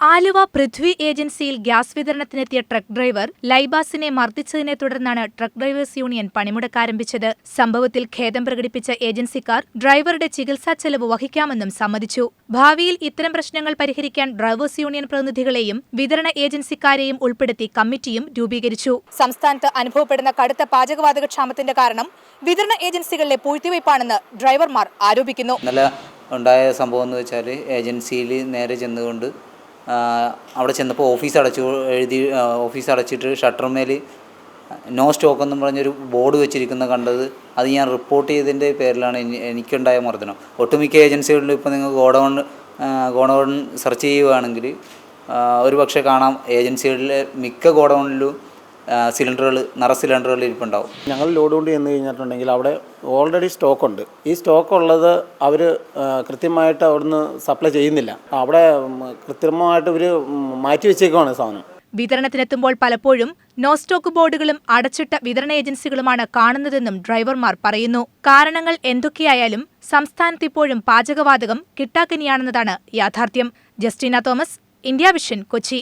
ആലുവ പൃഥ്വി ഏജൻസിയിൽ ഗ്യാസ് വിതരണത്തിനെത്തിയ truck driver ലൈബാസിനെ മർദ്ദിച്ചതിനെ തുടർന്നാണ് ട്രക്ക് ഡ്രൈവേഴ്സ് യൂണിയൻ പണിമുടക്കാരംഭിച്ചത് സംഭവത്തിൽ ഖേദം പ്രകടിപ്പിച്ച ഏജൻസിക്കാർ ഡ്രൈവറുടെ ചികിത്സാ ചെലവ് വഹിക്കാമെന്നും സമ്മതിച്ചു. ഭാവിയിൽ ഇത്തരം പ്രശ്നങ്ങൾ പരിഹരിക്കാൻ ഡ്രൈവേഴ്സ് യൂണിയൻ പ്രതിനിധികളെയും വിതരണ ഏജൻസിക്കാരെയും ഉൾപ്പെടുത്തി കമ്മിറ്റിയും രൂപീകരിച്ചു. സംസ്ഥാനത്ത് അനുഭവപ്പെടുന്ന കടുത്ത പാചകവാതക ക്ഷാമത്തിന്റെ കാരണം വിതരണ ഏജൻസികളിലെ പൂഴ്ത്തിവയ്പാണെന്ന് ഡ്രൈവർമാർ ആരോപിക്കുന്നു. ഇന്നലെ ഉണ്ടായ സംഭവം എന്ന് വെച്ചാൽ ഏജൻസിയിൽ നേരെ ചെന്നുകൊണ്ട് അവിടെ ചെന്നപ്പോൾ ഓഫീസ് അടച്ചു എഴുതി ഓഫീസ് അടച്ചിട്ട് ഷട്ടർമേൽ നോ സ്റ്റോക്ക് എന്നും പറഞ്ഞൊരു ബോർഡ് വെച്ചിരിക്കുന്ന കണ്ടത് അത് ഞാൻ റിപ്പോർട്ട് ചെയ്തതിന്റെ പേരിലാണ് എനി- എനിക്കുണ്ടായ മർദ്ദനം. ഒട്ടുമിക്ക ഏജൻസികളിലും ഇപ്പോൾ നിങ്ങൾ ഗോഡൗൺ ഗോഡൗൺ സെർച്ച് ചെയ്യുകയാണെങ്കിൽ ഒരു പക്ഷേ കാണാം ഏജൻസികളിലെ മിക്ക ഗോഡൗണിലും സിലിണ്ടറുകൾ നിറ സിലിണ്ടറുകൾ ഇരിപ്പുണ്ടാവും. ഞങ്ങൾ ലോഡ് കൊണ്ട് ചെന്ന് കഴിഞ്ഞിട്ടുണ്ടെങ്കിൽ അവിടെ ഓൾറെഡി സ്റ്റോക്ക് ഉണ്ട്. ഈ സ്റ്റോക്ക് ഉള്ളത് അവർ കൃത്യമായിട്ട് അവിടുന്ന് സപ്ലൈ ചെയ്യുന്നില്ല. അവിടെ കൃത്രിമമായിട്ട് ഇവർ മാറ്റി വെച്ചേക്കുവാണ് സാധനം. വിതരണത്തിനെത്തുമ്പോൾ പലപ്പോഴും നോ സ്റ്റോക്ക് ബോർഡുകളും അടച്ചിട്ട വിതരണ ഏജൻസികളുമാണ് കാണുന്നതെന്നും ഡ്രൈവർമാർ പറയുന്നു. കാരണങ്ങൾ എന്തൊക്കെയായാലും സംസ്ഥാനത്ത് ഇപ്പോഴും പാചകവാതകം കിട്ടാക്കനിയാണെന്നതാണ് യാഥാർത്ഥ്യം. Justina Thomas India vision Kochi.